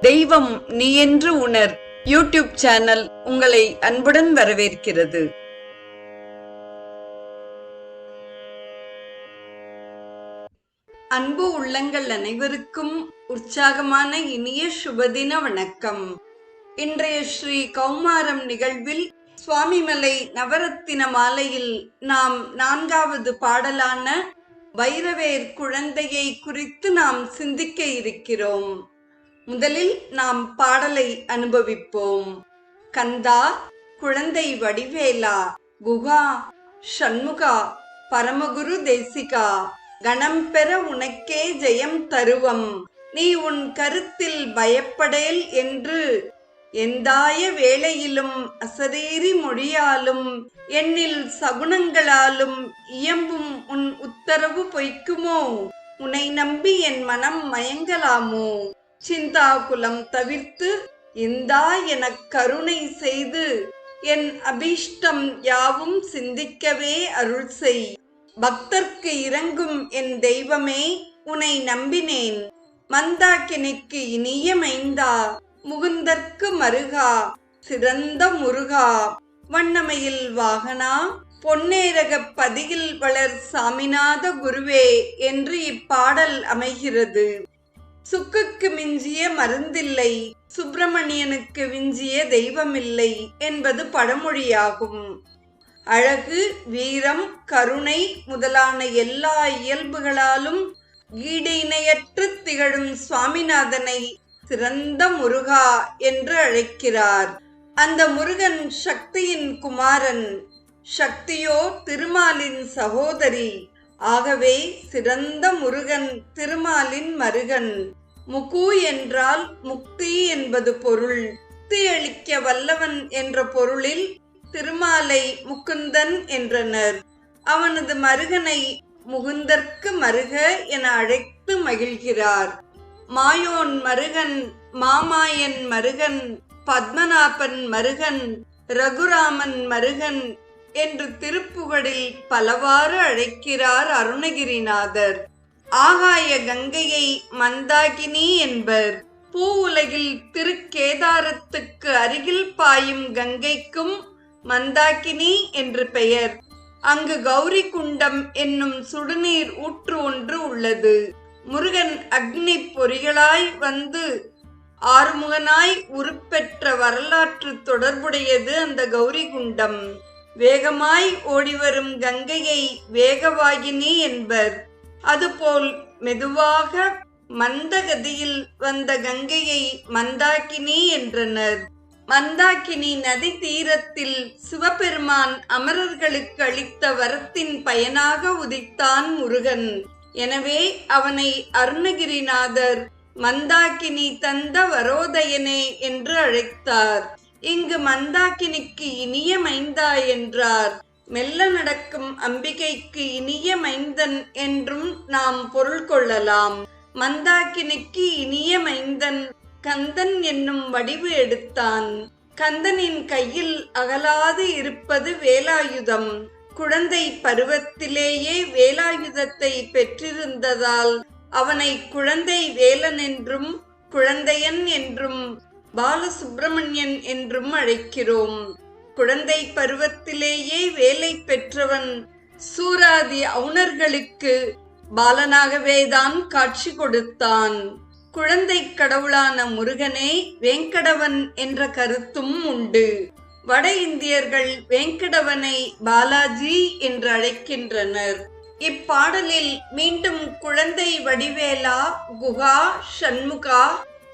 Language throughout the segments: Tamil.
தெய்வம் நீ என்று உணர். யூடியூப் சேனல் உங்களை அன்புடன் வரவேற்கிறது. அன்பு உள்ளங்கள் அனைவருக்கும் உற்சாகமான இனிய சுபதின வணக்கம். இன்றைய ஸ்ரீ கௌமாரம் நிகழ்வில் சுவாமிமலை நவரத்தின மாலையில் நாம் நான்காவது பாடலான வைரவேர் குழந்தையை குறித்து நாம் சிந்திக்க இருக்கிறோம். முதலில் நாம் பாடலை அனுபவிப்போம். கந்தா குழந்தை வடிவேலா குகா ஷண்முகா பரமகுரு தேசிகா கணம் பெற உனக்கே ஜெயம் தருவம். நீ உன் கருத்தில் பயப்படேல் என்று எந்தாய வேளையிலும் அசரீரி மொழியாலும் எண்ணில் சகுனங்களாலும் இயம்பும் உன் உத்தரவு பொய்க்குமோ? உன்னை நம்பி என் மனம் மயங்கலாமோ? சிந்தாகுலம் தவிர்த்து இந்தா எனக் கருணை செய்து என் அபீஷ்டம் யாவும் சிந்திக்கவே அருள் செய். பக்தர்க்கு இறங்கும் என் தெய்வமே உனை நம்பினேன். மந்தாக்கினைக்கு இனிய மைந்தா முகுந்தற்கு மருகா சிறந்த முருகா. வண்ணமையில் வாகனா பொன்னேரகப் பதியில் வளர் சாமிநாத குருவே என்று இப்பாடல் அமைகிறது. சுக்குக்கு மிஞ்சிய மருந்தில்லை சுப்பிரமணியனுக்கு விஞ்சிய தெய்வமில்லை என்பது பழமொழியாகும். அழகு வீரம் கருணை முதலான எல்லா இயல்புகளாலும் ஈடிணையற்று திகழும் சுவாமிநாதனை சிறந்த முருகா என்று அழைக்கிறார். அந்த முருகன் சக்தியின் குமாரன் சக்தியோ திருமாலின் சகோதரி. ஆகவே சிறந்த முருகன் திருமாலின் மருகன். முகு என்றால் முக்தி என்பது பொருள். முக்தி அளிக்க வல்லவன் என்ற பொருளில் திருமாலை முகுந்தன் என்றனர். அவனது மருகனை முகுந்தற்கு மருக என அழைத்து மகிழ்கிறார். மாயோன் மருகன் மாமாயன் மருகன் பத்மநாபன் மருகன் ரகுராமன் மருகன் என்று திருப்புகழில் பலவாறு அழைக்கிறார் அருணகிரிநாதர். ஆகாய கங்கையை மந்தாகினி என்பர். பூ உலகில் திருக்கேதாரத்துக்கு அருகில் பாயும் கங்கைக்கும் மந்தாகினி என்று பெயர். அங்கு கௌரி குண்டம் என்னும் சுடுநீர் ஊற்று ஒன்று உள்ளது. முருகன் அக்னி பொறிகளாய் வந்து ஆறுமுகனாய் உருப்பெற்ற வரலாற்று தொடர்புடையது அந்த கௌரி குண்டம் வேகமாய் ஓடிவரும் கங்கையை வேகவாகினி என்பர். அதுபோல் மெதுவாக மந்தகதியில் வந்த கங்கையை மந்தாக்கினி என்றனர். மந்தாக்கினி நதி தீரத்தில் சிவபெருமான் அமரர்களுக்கு அளித்த வரத்தின் பயனாக உதித்தான் முருகன். எனவே அவனை அருணகிரிநாதர் மந்தாக்கினி தந்த வரோதயனே என்று அழைத்தார். இங்கு மந்தாக்கினிக்கு இனிய மைந்தா என்றார். மெல்ல நடக்கும் அம்பிகைக்கு இனிய மைந்தன் என்றும் நாம் பொருள் கொள்ளலாம். மந்தாக்கினிக்கு இனிய மைந்தன் கந்தன் என்னும் வடிவு எடுத்தான். கந்தனின் கையில் அகலாது இருப்பது வேலாயுதம். குழந்தை பருவத்திலேயே வேலாயுதத்தை பெற்றிருந்ததால் அவனை குழந்தை வேலன் என்றும் குழந்தையன் என்றும் பாலசுப்பிரமணியன் என்றும் அழைக்கிறோம். குழந்தை பருவத்திலேயே வேலை பெற்றவன் சூராதி அவுணர்களுக்கு பாலனாகவே தான் காட்சி கொடுத்தான். குழந்தை கடவுளான முருகனே வேங்கடவன் என்ற கருத்தும் உண்டு. வட இந்தியர்கள் வேங்கடவனை பாலாஜி என்று அழைக்கின்றனர். இப்பாடலில் மீண்டும் குழந்தை வடிவேலா குகா சண்முகா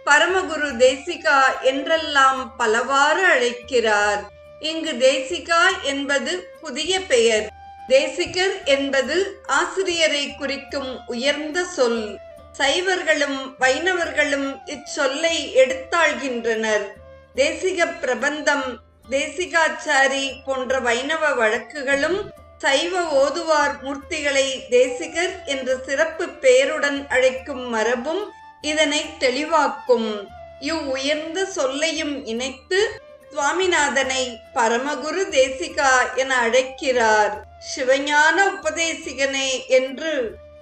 பரமகுரு தேசிகா என்றெல்லாம் பலவாறு அழைக்கிறார். இங்கு தேசிகா என்பது புதிய பெயர். தேசிகர் என்பது ஆசிரியரை குறிக்கும் உயர்ந்த சொல். சைவர்களும் வைணவர்களும் இச்சொல்லை எடுத்தாள்கின்றனர். தேசிக பிரபந்தம் தேசிகாச்சாரி போன்ற வைணவ வழக்குகளும் சைவ ஓதுவார் மூர்த்திகளை தேசிகர் என்ற சிறப்பு பெயருடன் அழைக்கும் மரபும் இதனை தெளிவாக்கும் இவ் உயர்ந்த சொல்லையும் இணைத்து சுவாமிநாதனை பரமகுரு தேசிகா என அழைக்கிறார். சிவஞான உபதேசிகனே என்று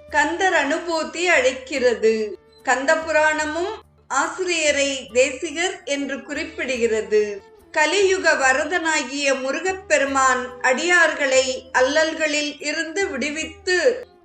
கந்தர் அனுபூதி அழைக்கிறது. கந்த புராணமும் ஆசிரியரை தேசிகர் என்று குறிப்பிடுகிறது. கலியுக வரதனாகிய முருகப்பெருமான் அடியார்களை அல்லல்களில் இருந்து விடுவித்து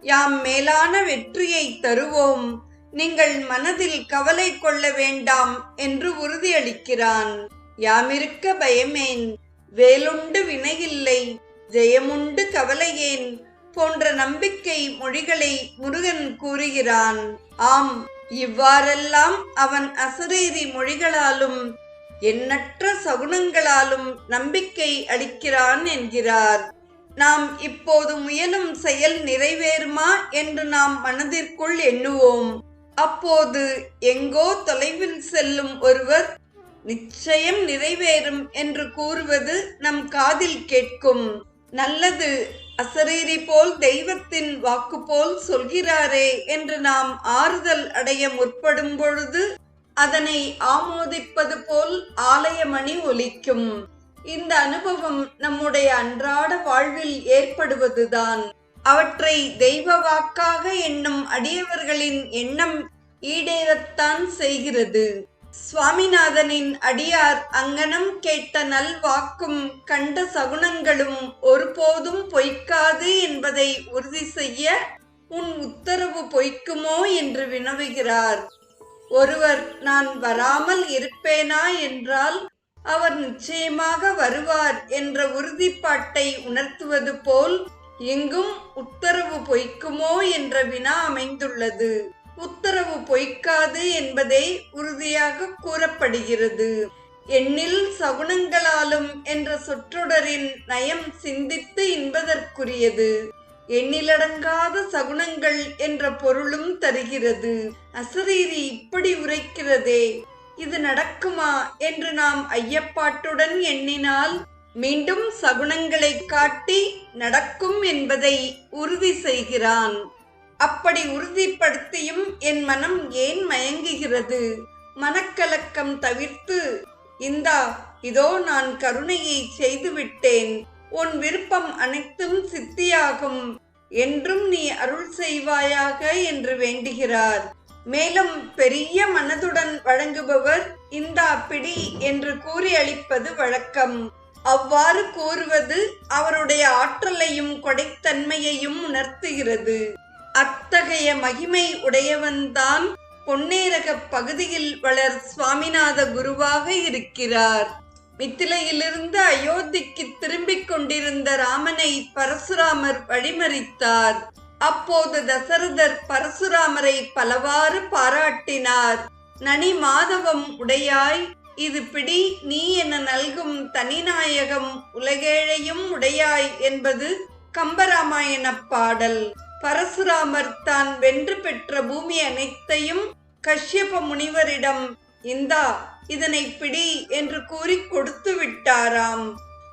யாம் மேலான வெற்றியை தருவோம். நீங்கள் மனதில் கவலை கொள்ள வேண்டாம் என்று உறுதியளிக்கிறான். யாமிருக்க பயமேன் வேலுண்டு வினையில்லை ஜெயமுண்டு கவலையேன் போன்ற நம்பிக்கை மொழிகளை முருகன் கூறுகிறான். ஆம் இவ்வாறெல்லாம் அவன் அசரீரி மொழிகளாலும் எண்ணற்ற சகுனங்களாலும் நம்பிக்கை அளிக்கிறான் என்கிறார். நாம் இப்போது முயலும் செயல் நிறைவேறுமா என்று நாம் மனதிற்குள் எண்ணுவோம். அப்போது எங்கோ தொலைவில் செல்லும் ஒருவர் நிச்சயம் நிறைவேறும் என்று கூறுவது நம் காதில் கேட்கும். நல்லது அசரீரி போல் தெய்வத்தின் வாக்கு போல் சொல்கிறாரே என்று நாம் ஆறுதல் அடைய முற்படும் பொழுது அதனை ஆமோதிப்பது போல் ஆலயமணி ஒலிக்கும். இந்த அனுபவம் நம்முடைய அன்றாட வாழ்வில் ஏற்படுவதுதான். அவற்றை தெய்வ வாக்காக எண்ணும் அடியவர்களின் எண்ணம் ஈடேறத்தான் செய்கிறது. சுவாமிநாதனின் அடியார் அங்கனம் கேட்ட நல் வாக்கும் கண்ட சகுனங்களும் ஒருபோதும் பொய்க்காது என்பதை உறுதி செய்ய உன் உத்தரவு பொய்க்குமோ என்று வினவுகிறார். ஒருவர் நான் வராமல் இருப்பேனா என்றால் அவர் நிச்சயமாக வருவார் என்ற உறுதிப்பாட்டை உணர்த்துவது போல் எங்கும் உத்தரவு பொய்க்குமோ என்ற வினா அமைந்துள்ளது. உத்தரவு பொய்க்காது என்பதே உறுதியாக கூறப்படுகிறது. எண்ணில் சகுனங்களாலும் என்ற சொற்றொடரின் நயம் சிந்தித்து இன்பதற்குரியது. எண்ணிலடங்காத சகுனங்கள் என்ற பொருளும் தருகிறது. அசரீரி இப்படி உரைக்கிறதே இது நடக்குமா என்று நாம் ஐயப்பாட்டுடன் எண்ணினால் மீண்டும் சகுனங்களை காட்டி நடக்கும் என்பதை உறுதி செய்கிறான். அப்படி உறுதிப்படுத்தியும் என் மனம் ஏன் மயங்குகிறது? மனக்கலக்கம் தவிர்த்து இந்தா இதோ நான் கருணையை செய்துவிட்டேன். உன் விருப்பம் அனைத்தும் சித்தியாகும். என்றும் நீ அருள் செய்வாயாக என்று வேண்டுகிறார். மேலும் பெரிய மனதுடன் வழங்குபவர் இந்தா பிடி என்று கூறி அளிப்பது வழக்கம். அவ்வாறு கூறுவது அவருடைய ஆற்றலையும் கொடைத்தன்மையையும் உணர்த்துகிறது. அத்தகைய மகிமை உடையவன்தான் பொன்னேரக பகுதியில் வளர் சுவாமிநாத குருவாக இருக்கிறார். மித்திலையிலிருந்து அயோத்திக்கு திரும்பிக் கொண்டிருந்த ராமனை பரசுராமர் வழிமறித்தார். அப்போது தசரதர் பரசுராமரை பலவாறு பாராட்டினார். நனி மாதவம் உடையாய் இது பிடி நீ என நல்கும் தனிநாயகம் உலகேழையும் உடையாய் என்பது கம்பராமாயண பாடல். பரசுராமர் தான் வென்று பெற்ற பூமி அனைத்தையும் கஷ்யப முனிவரிடம் இந்தா இதனை பிடி என்று கூறி கொடுத்து விட்டாராம்.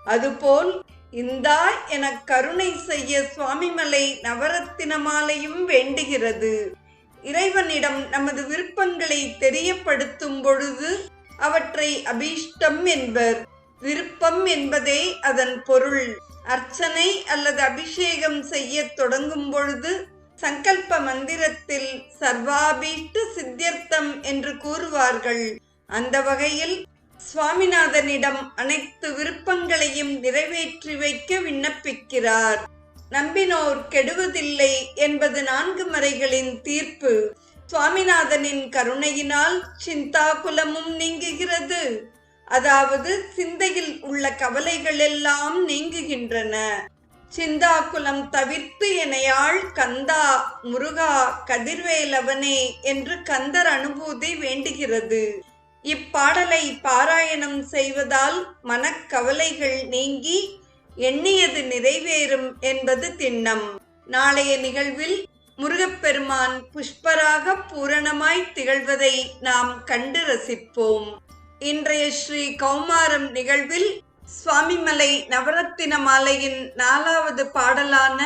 அதுபோல் இந்தா என கருணை செய்ய சுவாமிமலை நவரத்தின மாலையும் வேண்டுகிறது. இறைவனிடம் நமது விருப்பங்களை தெரியப்படுத்தும் பொழுது அவற்றை அபீஷ்டம் என்பர். விருப்பம் என்பதே அதன் பொருள். அர்ச்சனை அல்லது அபிஷேகம் செய்ய தொடங்கும் பொழுது சங்கல்ப மந்திரத்தில் சர்வாபீஷ்ட சித்தியர்த்தம் என்று கூறுவார்கள். அந்த வகையில் சுவாமிநாதனிடம் அனைத்து விருப்பங்களையும் நிறைவேற்றி வைக்க விண்ணப்பிக்கிறார். நம்பினோர் கெடுவதில்லை என்பது நான்கு மறைகளின் தீர்ப்பு. சுவாமிநாதனின் கருணையினால் சிந்தாகுலமும் நீங்குகிறது. அதாவது சிந்தையில் உள்ள கவலைகள் எல்லாம் நீங்குகின்றன. சிந்தாக்குலம் தவிர்த்து எனையாள் கந்தா முருகா கதிர்வேலவனே என்று கந்தர் அனுபூதி வேண்டுகிறது. இப்பாடலை பாராயணம் செய்வதால் மனக்கவலைகள் நீங்கி எண்ணியது நிறைவேறும் என்பது திண்ணம். நாளைய நிகழ்வில் முருகப்பெருமான் புஷ்பராக பூரணமாய் திகழ்வதை நாம் கண்டு ரசிப்போம். இன்றைய ஸ்ரீ கௌமாரம் நிகழ்வில் சுவாமிமலை நவரத்தின மாலையின் நாலாவது பாடலான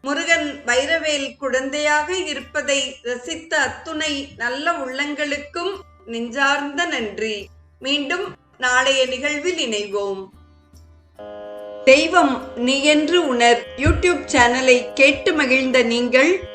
முருகன் வைரவேல் குழந்தையாக இருப்பதை ரசித்த அத்துணை நல்ல உள்ளங்களுக்கும் நெஞ்சார்ந்த நன்றி. மீண்டும் நாளைய நிகழ்வில் இணைவோம். தெய்வம் நீ என்று உணர் யூடியூப் சேனலை கேட்டு மகிழ்ந்த நீங்கள்